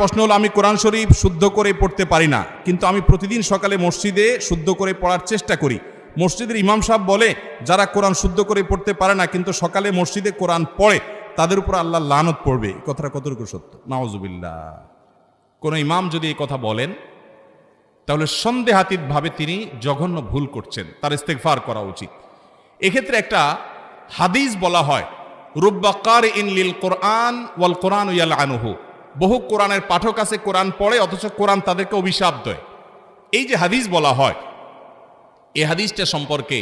প্রশ্ন হলো, আমি কোরআন শরীফ শুদ্ধ করে পড়তে পারি না, কিন্তু আমি প্রতিদিন সকালে মসজিদে শুদ্ধ করে পড়ার চেষ্টা করি। মসজিদের ইমাম সাহেব বলে, যারা কোরআন শুদ্ধ করে পড়তে পারে না, কিন্তু সকালে মসজিদে কোরআন পড়ে, তাদের উপর আল্লাহ লানত পড়বে। এই কথাটা কতটুকু সত্য? নাওজুবিল্লাহ কোন ইমাম যদি এই কথা বলেন, তাহলে সন্দেহাতীতভাবে তিনি জঘন্য ভুল করছেন, তার ইস্তেকফার করা উচিত। এক্ষেত্রে একটা হাদিস বলা হয় রুব্বাকার ইন লিল কোরআন ওয়াল কোরআন ইয়াল আনুহু বহু কোরআনের পাঠক আছে, কোরআন পড়ে, অথচ কোরআন তাদেরকে অভিশাপ দেয়। এই যে হাদিস বলা হয়, এই হাদিসটা সম্পর্কে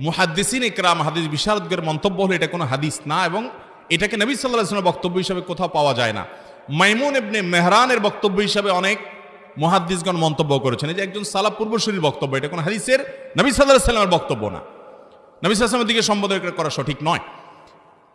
মুহাদ্দিসিন ইকরাম হাদিস বিশারদদের মন্তব্য হলো, এটা কোনো হাদিস না এবং এটাকে নবী সাল্লাহ ইসলামের বক্তব্য হিসাবে কোথাও পাওয়া যায় না। মাইমুন এবনে মেহরানের বক্তব্য হিসাবে অনেক মুহাদ্দিসগণ মন্তব্য করেছেন। যে একজন সালা পূর্বসূরির বক্তব্য, এটা কোনো হাদিসের নবী সাল্লাহ সাল্লামের বক্তব্য না। নবী সাল্লামের দিকে সম্বোধন করা সঠিক নয়।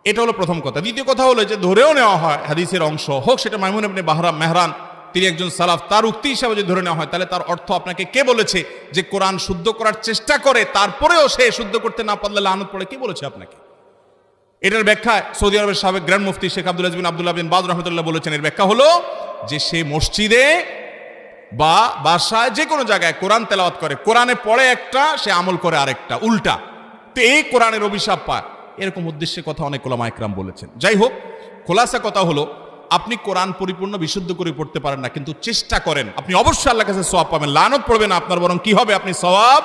এটা হলো প্রথম কথা। দ্বিতীয় কথা হলো যে ধরেও নেওয়া হয়, হাদিসের অংশ হোক, সেটা মাইমুন আপনি বাহরাম মেহরান, তিনি একজন সালাফ, তার উক্তি হিসাবে যদি ধরে নেওয়া হয়, তাহলে তার অর্থ আপনাকে কে বলেছে যে কোরআন শুদ্ধ করার চেষ্টা করে, তারপরেও সে শুদ্ধ করতে না পারলে লানত পড়ে, কে বলেছে আপনাকে? এটার ব্যাখ্যা সৌদি আরবের সাবেক গ্র্যান্ড মুফতি Sheikh Abdul bin Abdullah bin Baz রহমতুল্লাহ বলেছেন। এর ব্যাখ্যা হলো যে সে মসজিদে বা বাসায় যে কোনো জায়গায় কোরআন তেলাওয়াত করে, কোরআনে পড়ে একটা, সে আমল করে আরেকটা, উল্টা। তো এই কোরআনের অভিশাপ পায়। এরকম উদ্দেশ্যে কথা অনেক ওলামা একরাম বলেছেন। যাই হোক খোলাসা কথা হলো, আপনি কোরআন পরিপূর্ণ, বিশুদ্ধ করে পড়তে পারেন না, কিন্তু চেষ্টা করেন। আপনি অবশ্যই আল্লাহ কাছে সওয়াব পাবেন, লানত পড়বেন আপনার, বরং কি হবে? আপনি সওয়াব